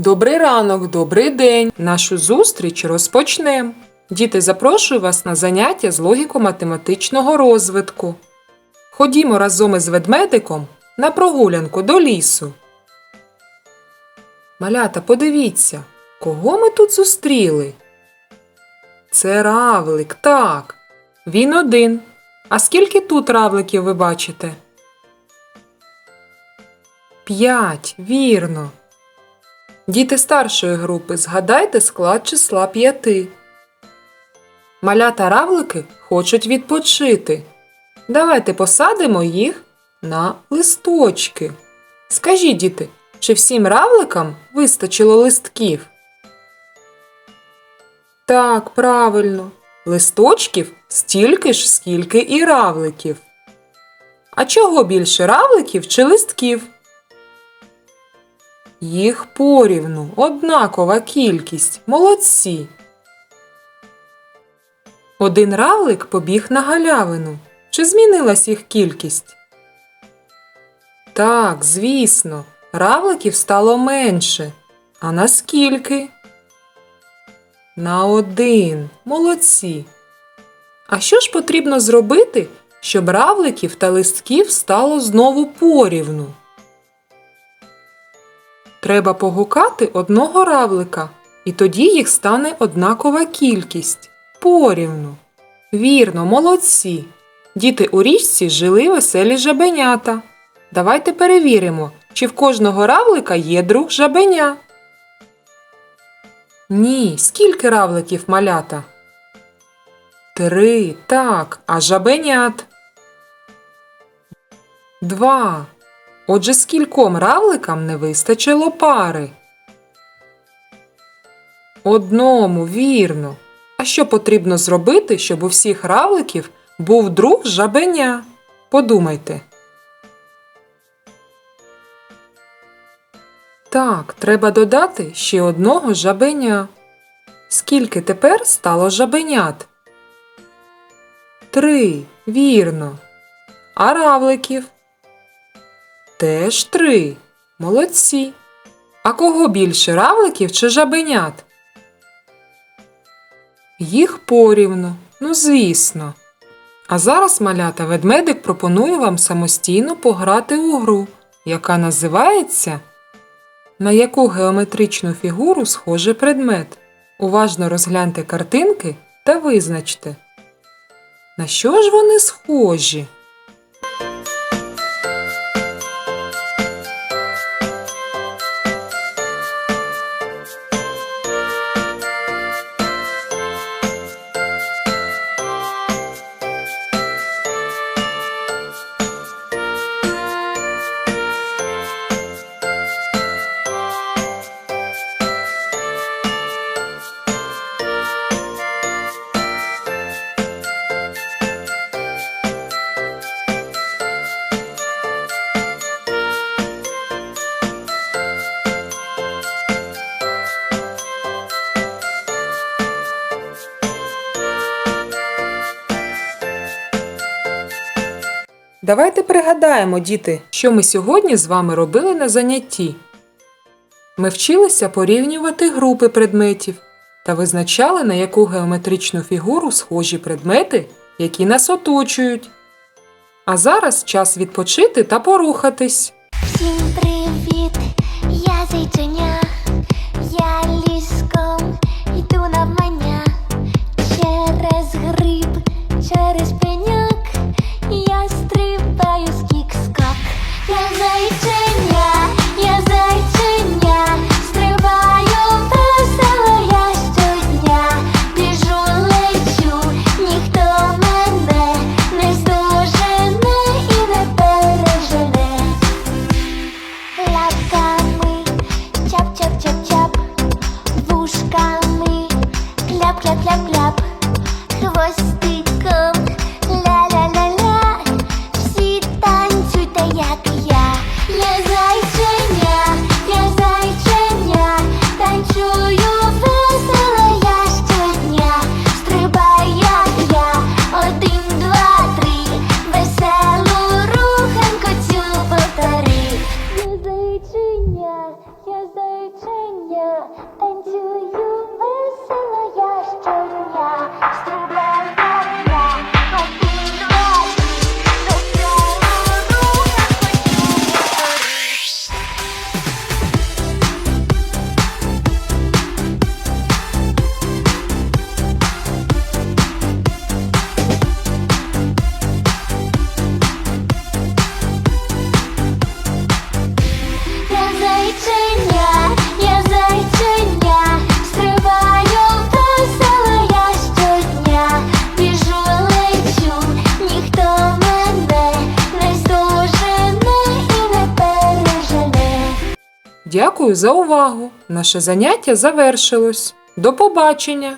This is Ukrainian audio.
Добрий ранок, добрий день. Нашу зустріч розпочнемо. Діти, запрошую вас на заняття з логіко-математичного розвитку. Ходімо разом із ведмедиком на прогулянку до лісу. Малята, подивіться, кого ми тут зустріли? Це равлик, так. Він один. А скільки тут равликів ви бачите? П'ять, вірно. Діти старшої групи, згадайте склад числа п'яти. Малята равлики хочуть відпочити. Давайте посадимо їх на листочки. Скажіть, діти, чи всім равликам вистачило листків? Так, правильно. Листочків стільки ж, скільки і равликів. А чого більше равликів чи листків? Їх порівну, однакова кількість. Молодці. Один равлик побіг на галявину. Чи змінилась їх кількість? Так, звісно, равликів стало менше. А наскільки? На один. Молодці. А що ж потрібно зробити, щоб равликів та листків стало знову порівну? Треба погукати одного равлика, і тоді їх стане однакова кількість порівну. Вірно, молодці. Діти у річці жили веселі жабенята. Давайте перевіримо, чи в кожного равлика є друг жабеня. Ні, скільки равликів малята? Три, так, а жабенят? Два. Отже, скільком равликам не вистачило пари? Одному, вірно. А що потрібно зробити, щоб у всіх равликів був друг жабеня? Подумайте. Так, треба додати ще одного жабеня. Скільки тепер стало жабенят? Три, вірно. А равликів? Теж три. Молодці. А кого більше равликів чи жабенят? Їх порівну, ну звісно. А зараз, малята, ведмедик пропонує вам самостійно пограти у гру, яка називається На яку геометричну фігуру схожий предмет. Уважно розгляньте картинки та визначте. На що ж вони схожі? Давайте пригадаємо, діти, що ми сьогодні з вами робили на занятті. Ми вчилися порівнювати групи предметів та визначали, на яку геометричну фігуру схожі предмети, які нас оточують. А зараз час відпочити та порухатись. Всім привіт, я зайченя, Я Дякую за увагу. Наше заняття завершилось. До побачення!